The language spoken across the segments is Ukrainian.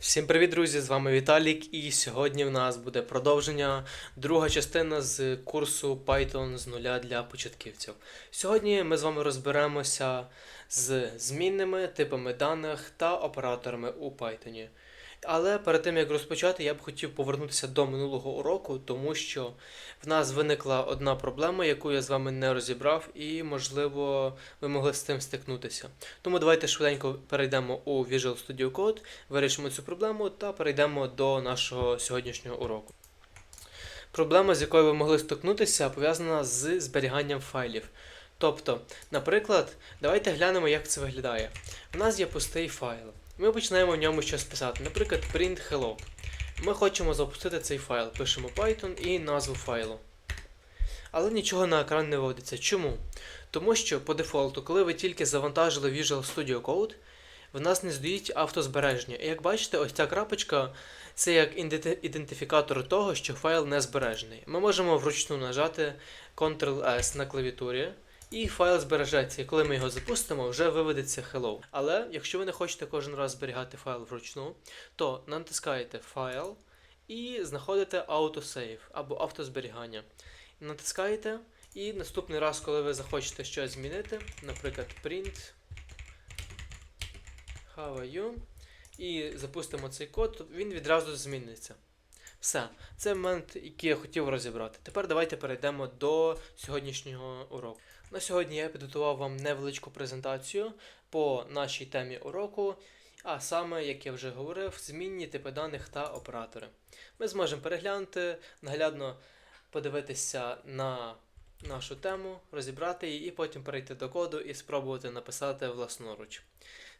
Всім привіт, друзі! З вами Віталік, і сьогодні в нас буде продовження, друга частина з курсу Python з нуля для початківців. Сьогодні ми з вами розберемося з змінними типами даних та операторами у Python. Але перед тим як розпочати, я б хотів повернутися до минулого уроку, тому що в нас виникла одна проблема, яку я з вами не розібрав, і можливо ви могли з цим стикнутися. Тому давайте швиденько перейдемо у Visual Studio Code, вирішимо цю проблему та перейдемо до нашого сьогоднішнього уроку. Проблема, з якою ви могли стикнутися, пов'язана з зберіганням файлів. Тобто, наприклад, давайте глянемо, як це виглядає. У нас є пустий файл. Ми починаємо в ньому щось писати, наприклад, print hello. Ми хочемо запустити цей файл. Пишемо Python і назву файлу. Але нічого на екран не виводиться. Чому? Тому що по дефолту, коли ви тільки завантажили Visual Studio Code, в нас не стоїть автозбереження. І як бачите, ось ця крапочка це як ідентифікатор того, що файл не збережений. Ми можемо вручну нажати Ctrl-S на клавіатурі, і файл збережеться. І коли ми його запустимо, вже виведеться hello. Але якщо ви не хочете кожен раз зберігати файл вручну, то натискаєте файл і знаходите autosave або автозберігання. Натискаєте, і наступний раз, коли ви захочете щось змінити, наприклад, print how are you, і запустимо цей код, то він відразу зміниться. Все, це момент, який я хотів розібрати. Тепер давайте перейдемо до сьогоднішнього уроку. На сьогодні я підготував вам невеличку презентацію по нашій темі уроку, а саме, як я вже говорив, змінні типи даних та оператори. Ми зможемо переглянути, наглядно подивитися на нашу тему, розібрати її і потім перейти до коду і спробувати написати власноруч.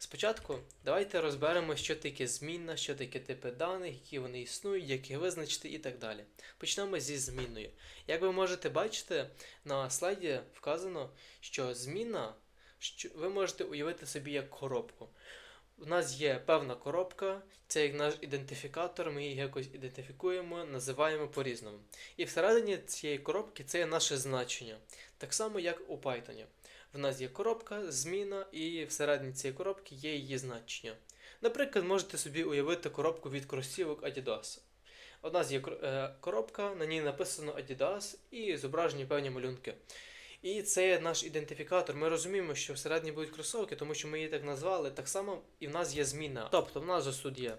Спочатку давайте розберемо, що таке змінна, що таке типи даних, які вони існують, як їх визначити і так далі. Почнемо зі змінною. Як ви можете бачити, на слайді вказано, що змінна, що ви можете уявити собі як коробку. У нас є певна коробка, це як наш ідентифікатор, ми її якось ідентифікуємо, називаємо по-різному. І всередині цієї коробки це є наше значення, так само як у Python. В нас є коробка, зміна, і всередині цієї коробки є її значення. Наприклад, можете собі уявити коробку від кросівок Adidas. У нас є е, коробка, на ній написано Adidas і зображені певні малюнки. І це є наш ідентифікатор. Ми розуміємо, що всередині будуть кросовки, тому що ми її так назвали. Так само і в нас є зміна. Тобто в нас ось тут є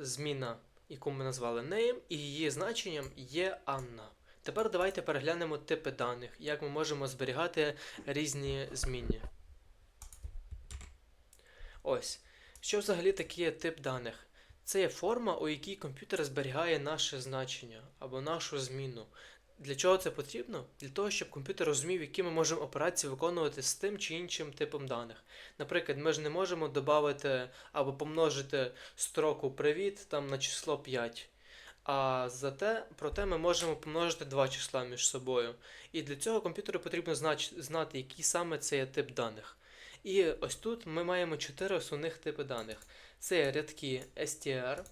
зміна, яку ми назвали name, і її значенням є Анна. Тепер давайте переглянемо типи даних, як ми можемо зберігати різні змінні. Ось. Що взагалі таке тип даних? Це є форма, у якій комп'ютер зберігає наше значення або нашу зміну. Для чого це потрібно? Для того, щоб комп'ютер розумів, які ми можемо операції виконувати з тим чи іншим типом даних. Наприклад, ми ж не можемо додати або помножити строку привіт там на число 5. А зате, проте ми можемо помножити два числа між собою. І для цього комп'ютеру потрібно знати, який саме це є тип даних. І ось тут ми маємо чотири основних типи даних. Це рядки str,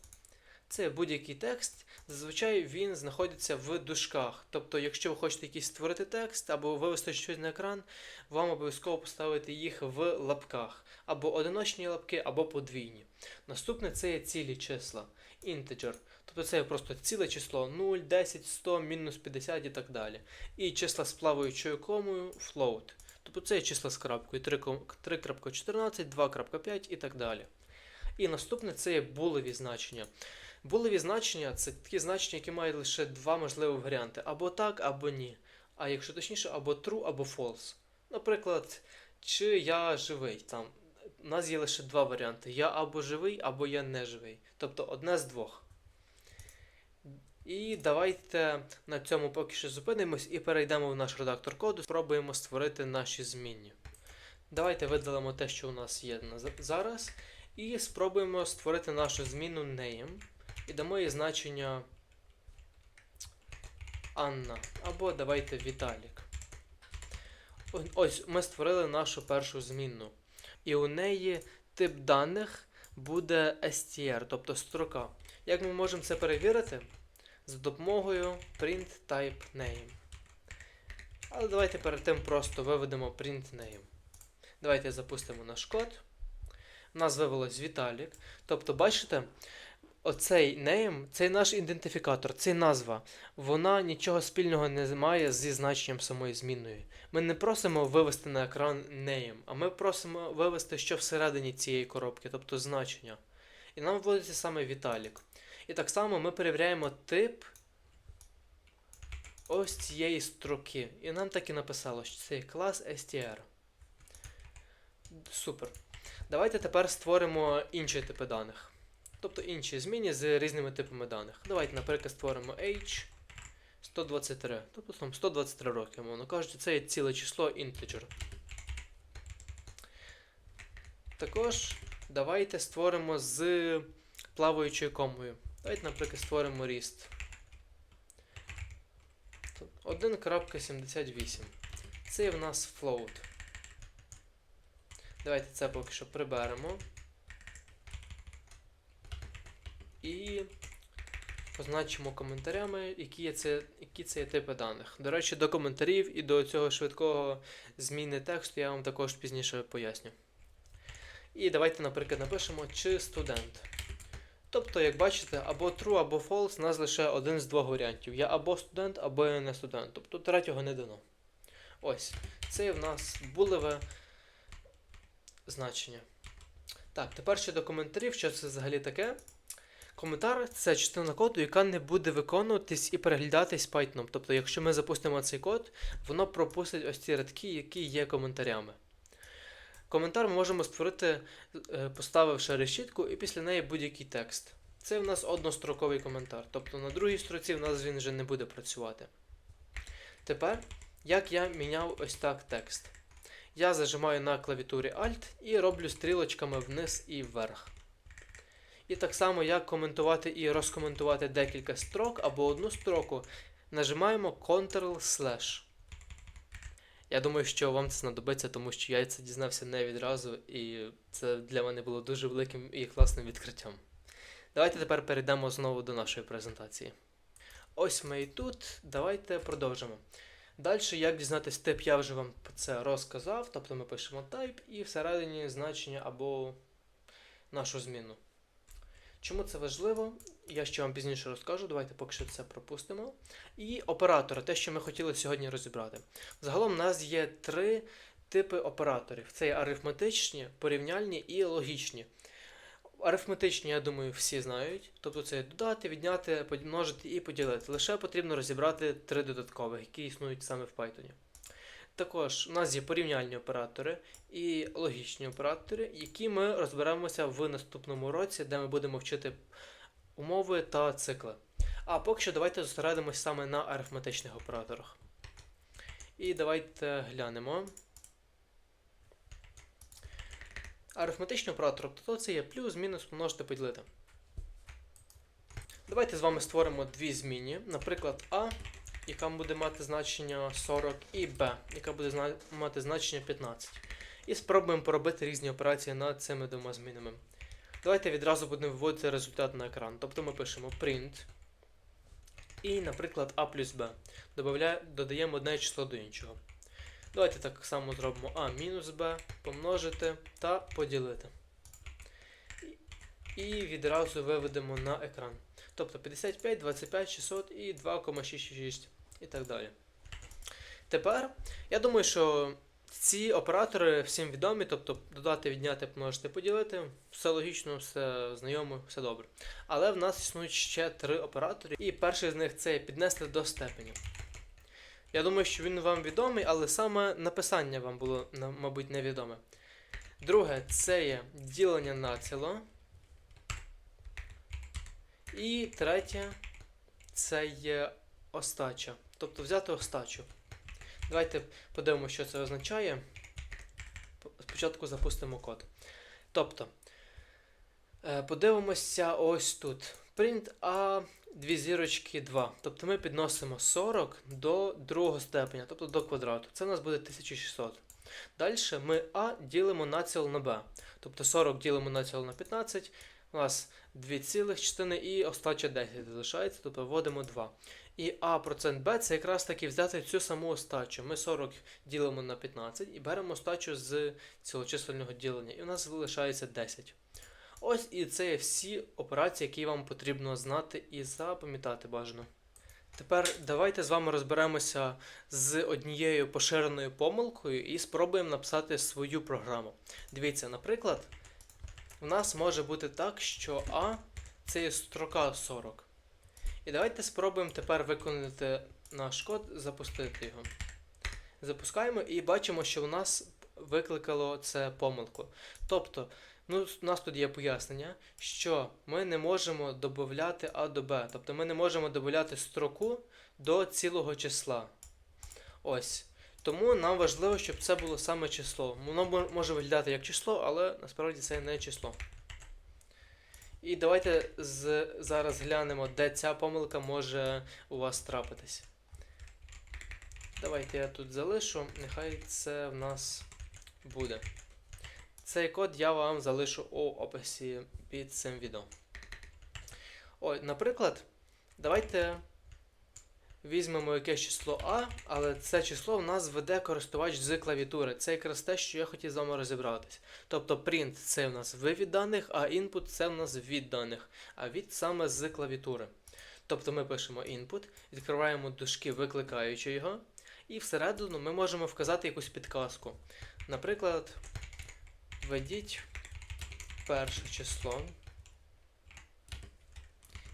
це будь-який текст. Зазвичай він знаходиться в дужках. Тобто, якщо ви хочете якийсь створити текст або вивести щось на екран, вам обов'язково поставити їх в лапках, або одиночні лапки, або подвійні. Наступне це є цілі числа, integer. Тобто це є просто ціле число 0, 10, 100, мінус 50 і так далі. І числа з плаваючою комою float. Тобто це є числа з крапкою 3.14, 2.5 і так далі. І наступне це є булеві значення. Булеві значення це такі значення, які мають лише два можливі варіанти: або так, або ні. А якщо точніше, або true, або false. Наприклад, чи я живий. Там у нас є лише два варіанти: я або живий, або я не живий. Тобто одне з двох. І давайте на цьому поки що зупинимось і перейдемо в наш редактор коду, спробуємо створити наші змінні. Давайте видалимо те, що у нас є зараз, і спробуємо створити нашу зміну name і дамо їй значення Анна або давайте Віталік. Ось ми створили нашу першу змінну. І у неї тип даних буде str, тобто строка. Як ми можемо це перевірити? За допомогою print type name. Але давайте перед тим просто виведемо print name. Давайте запустимо наш код. У нас вивелось Віталік. Тобто, бачите, оцей name, цей наш ідентифікатор, цей назва, вона нічого спільного не має зі значенням самої змінної. Ми не просимо вивести на екран name, а ми просимо вивести, що всередині цієї коробки, тобто значення. І нам вводиться саме Віталік. І так само ми перевіряємо тип ось цієї строки. І нам так і написало, що це клас str. Супер. Давайте тепер створимо інші типи даних. Тобто інші зміни з різними типами даних. Давайте, наприклад, створимо age 123. Тобто 123 роки, мовно кажучи, це є ціле число integer. Також давайте створимо з плаваючою комою. Давайте, наприклад, створимо ріст. 1.78. Це в нас float. Давайте це поки що приберемо. І позначимо коментарями, які, це, які це є типи даних. До речі, до коментарів і до цього швидкого зміни тексту я вам також пізніше поясню. І давайте, наприклад, напишемо чи студент. Тобто, як бачите, або true, або false, у нас лише один з двох варіантів. Я або студент, або не студент. Тобто третього не дано. Ось. Це в нас булеве значення. Так, тепер щодо коментарів, що це взагалі таке. Коментар це частина коду, яка не буде виконуватись і переглядатись Python. Тобто, якщо ми запустимо цей код, воно пропустить ось ці рядки, які є коментарями. Коментар ми можемо створити, е, поставивши решітку, і після неї будь-який текст. Це в нас одностроковий коментар. Тобто на другій строці в нас він вже не буде працювати. Тепер, як я міняв ось так текст. Я зажимаю на клавіатурі Alt і роблю стрілочками вниз і вверх. І так само, як коментувати і розкоментувати декілька строк або одну строку, нажимаємо Ctrl-Slash. Я думаю, що вам це знадобиться, тому що я це дізнався не відразу, і це для мене було дуже великим і класним відкриттям. Давайте тепер перейдемо знову до нашої презентації. Ось ми і тут. Давайте продовжимо. Далі, як дізнатись тип, я вже вам це розказав. Тобто ми пишемо type і всередині значення або нашу зміну. Чому це важливо? Я ще вам пізніше розкажу. Давайте поки що це пропустимо. І оператори, те, що ми хотіли сьогодні розібрати. Загалом у нас є три типи операторів: це є арифметичні, порівняльні і логічні. Арифметичні, я думаю, всі знають. Тобто це додати, відняти, помножити і поділити. Лише потрібно розібрати три додаткових, які існують саме в Python. Також у нас є порівняльні оператори і логічні оператори, які ми розберемося в наступному році, де ми будемо вчити умови та цикли. А поки що давайте зосередимось саме на арифметичних операторах. І давайте глянемо. Арифметичний оператор, тобто це є плюс, мінус, помножити, поділити. Давайте з вами створимо дві зміни. Наприклад, А, яка буде мати значення 40, і Б, яка буде мати значення 15. І спробуємо поробити різні операції над цими двома змінами. Давайте відразу будемо вводити результат на екран. Тобто ми пишемо print. І, наприклад, А плюс Б. Додаємо одне число до іншого. Давайте так само зробимо А мінус Б, помножити та поділити. І відразу виведемо на екран. Тобто 55, 25, 600 і 2,66 і так далі. Тепер, я думаю, що ці оператори всім відомі, тобто додати, відняти, помножити, поділити, все логічно, все знайомо, все добре. Але в нас існують ще три оператори, і перший з них це піднести до степені. Я думаю, що він вам відомий, але саме написання вам було, мабуть, невідоме. Друге, це є ділення націло. І третє це є остача. Тобто взяти остачу. Давайте подивимося, що це означає. Спочатку запустимо код. Тобто, е, подивимося ось тут. Print A, дві зірочки 2. Тобто ми підносимо 40 до другого степеня, тобто до квадрату. Це у нас буде 1600. Далі ми А ділимо націл на Б. Тобто 40 ділимо націл на 15. У нас 2 цілих частини і остача 10 залишається, тобто вводимо 2. І А процент Б це якраз таки взяти цю саму остачу. Ми 40 ділимо на 15 і беремо остачу з цілочисельного ділення. І у нас залишається 10. Ось і це всі операції, які вам потрібно знати і запам'ятати бажано. Тепер давайте з вами розберемося з однією поширеною помилкою і спробуємо написати свою програму. Дивіться, наприклад, у нас може бути так, що А це є строка 40. І давайте спробуємо тепер виконати наш код, запустити його. Запускаємо і бачимо, що у нас викликало це помилку. Тобто, ну, у нас тут є пояснення, що ми не можемо додати А до Б. Тобто ми не можемо додати строку до цілого числа. Ось. Тому нам важливо, щоб це було саме число. Воно може виглядати як число, але насправді це не число. І давайте з, зараз глянемо, де ця помилка може у вас трапитись. Давайте я тут залишу, нехай це в нас буде. Цей код я вам залишу у описі під цим відео. Ой, наприклад, давайте візьмемо якесь число А, але це число в нас веде користувач з клавіатури. Це якраз те, що я хотів з вами розібратись. Тобто print це в нас вивід даних, а input це в нас від даних, а від саме з клавіатури. Тобто ми пишемо input, відкриваємо дужки, викликаючи його, і всередину ми можемо вказати якусь підказку. Наприклад, введіть перше число.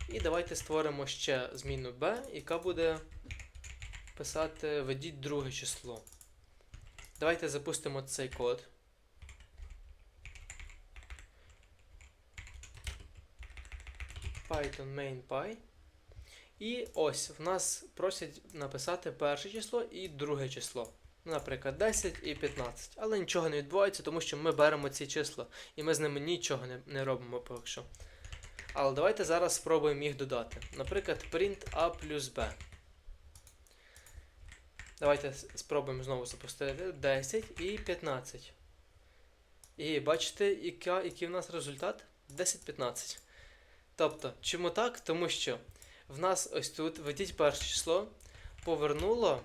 І давайте створимо ще зміну b, яка буде писати введіть друге число. Давайте запустимо цей код. Python main.py. І ось в нас просять написати перше число і друге число. Ну, Наприклад, 10 і 15. Але нічого не відбувається, тому що ми беремо ці числа і ми з ними нічого не, не робимо поки що. Але давайте зараз спробуємо їх додати. Наприклад, print a плюс b. Давайте спробуємо знову запустити 10 і 15. І бачите, який в нас результат? 10-15. Тобто, чому так? Тому що в нас ось тут введіть перше число, повернуло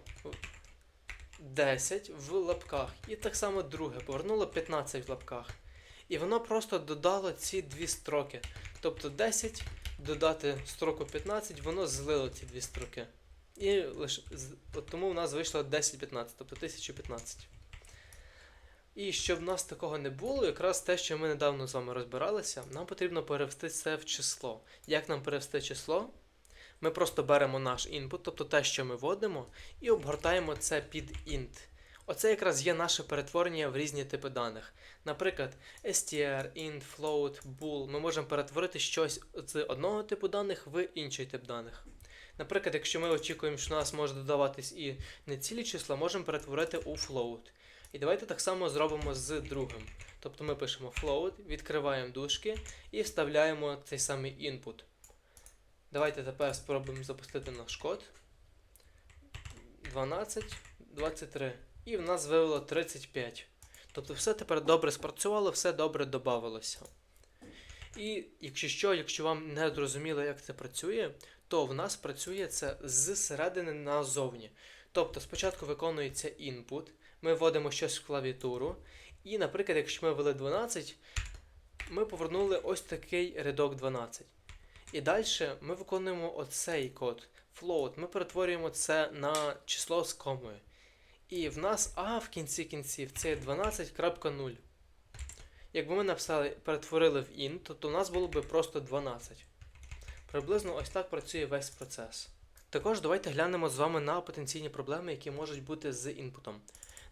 10 в лапках. І так само друге, повернуло 15 в лапках. І воно просто додало ці дві строки. Тобто 10 додати строку 15, воно злило ці дві строки. І лише от тому в нас вийшло 10-15, тобто 1015. І щоб в нас такого не було, якраз те, що ми недавно з вами розбиралися, нам потрібно перевести це в число. Як нам перевести число? Ми просто беремо наш інпут, тобто те, що ми вводимо, і обгортаємо це під int. Оце якраз є наше перетворення в різні типи даних. Наприклад, str, int, float, bool. Ми можемо перетворити щось з одного типу даних в інший тип даних. Наприклад, якщо ми очікуємо, що у нас може додаватись і не цілі числа, можемо перетворити у float. І давайте так само зробимо з другим. Тобто ми пишемо float, відкриваємо дужки і вставляємо цей самий input. Давайте тепер спробуємо запустити наш код. 12, 23. І в нас вивело 35. Тобто все тепер добре спрацювало, все добре додавалося. І якщо що, якщо вам не зрозуміло, як це працює, то в нас працює це з середини назовні. Тобто спочатку виконується input, ми вводимо щось в клавіатуру, і, наприклад, якщо ми ввели 12, ми повернули ось такий рядок 12. І далі ми виконуємо оцей код float. Ми перетворюємо це на число з комою. І в нас А в кінці кінців це 12.0. Якби ми написали, перетворили в int, то, то у нас було б просто 12. Приблизно ось так працює весь процес. Також давайте глянемо з вами на потенційні проблеми, які можуть бути з інпутом.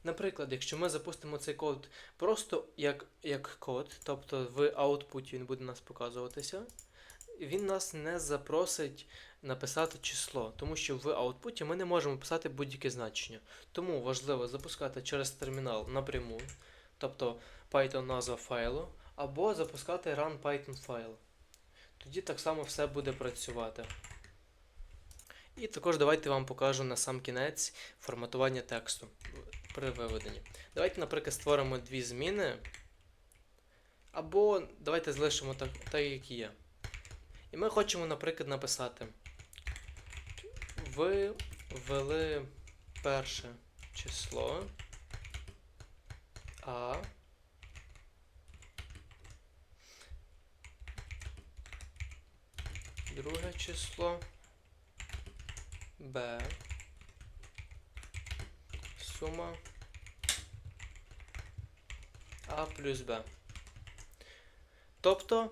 Наприклад, якщо ми запустимо цей код просто як, як код, тобто в аутпуті він буде нас показуватися, він нас не запросить написати число, тому що в аутпуті ми не можемо писати будь-яке значення. Тому важливо запускати через термінал напряму, тобто Python назва файлу, або запускати run Python файл. Тоді так само все буде працювати. І також давайте вам покажу на сам кінець форматування тексту при виведенні. Давайте, наприклад, створимо дві зміни. Або давайте залишимо так, так як є. І ми хочемо, наприклад, написати. Ви ввели перше число. А. друге число b сума а плюс b. Тобто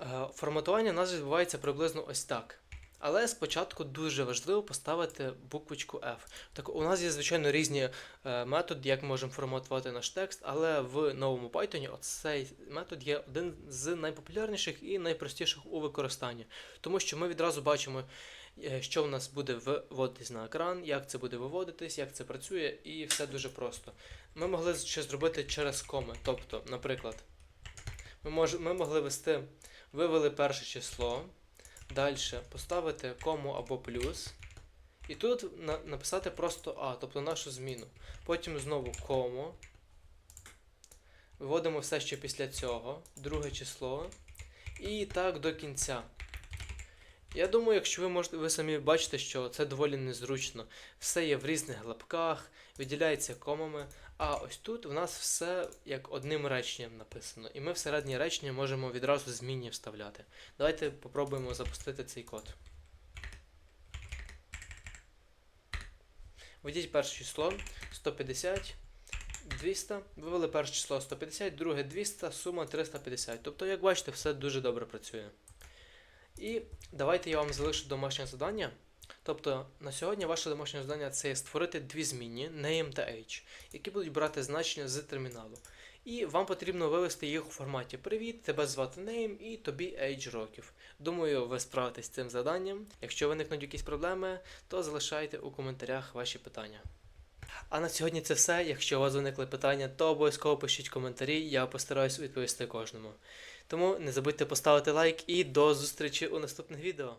е, форматування у нас відбувається приблизно ось так. Але спочатку дуже важливо поставити буквочку F. Так, у нас є, звичайно, різні е, методи, як ми можемо форматувати наш текст, але в новому Python оцей метод є один з найпопулярніших і найпростіших у використанні. Тому що ми відразу бачимо, е, що в нас буде виводитись на екран, як це буде виводитись, як це працює, і все дуже просто. Ми могли ще зробити через коми. Тобто, наприклад, ми, мож, ми могли вести, вивели перше число. Далі поставити кому або плюс. І тут на, написати просто А, тобто нашу зміну. Потім знову кому. Виводимо все ще після цього, друге число. І так до кінця. Я думаю, якщо ви можете, ви самі бачите, що це доволі незручно. Все є в різних лапках, виділяється комами. А ось тут в нас все як одним реченням написано. І ми всередині речення можемо відразу змінні вставляти. Давайте попробуємо запустити цей код. Введіть перше число 150, 200. Вивели перше число 150, друге 200, сума 350. Тобто, як бачите, все дуже добре працює. І давайте я вам залишу домашнє завдання. Тобто на сьогодні ваше домашнє завдання це створити дві змінні name та age, які будуть брати значення з терміналу. І вам потрібно вивести їх у форматі Привіт, тебе звати name і тобі age років. Думаю, ви справитесь з цим завданням. Якщо виникнуть якісь проблеми, то залишайте у коментарях ваші питання. А на сьогодні це все. Якщо у вас виникли питання, то обов'язково пишіть коментарі, я постараюсь відповісти кожному. Тому не забудьте поставити лайк і до зустрічі у наступних відео.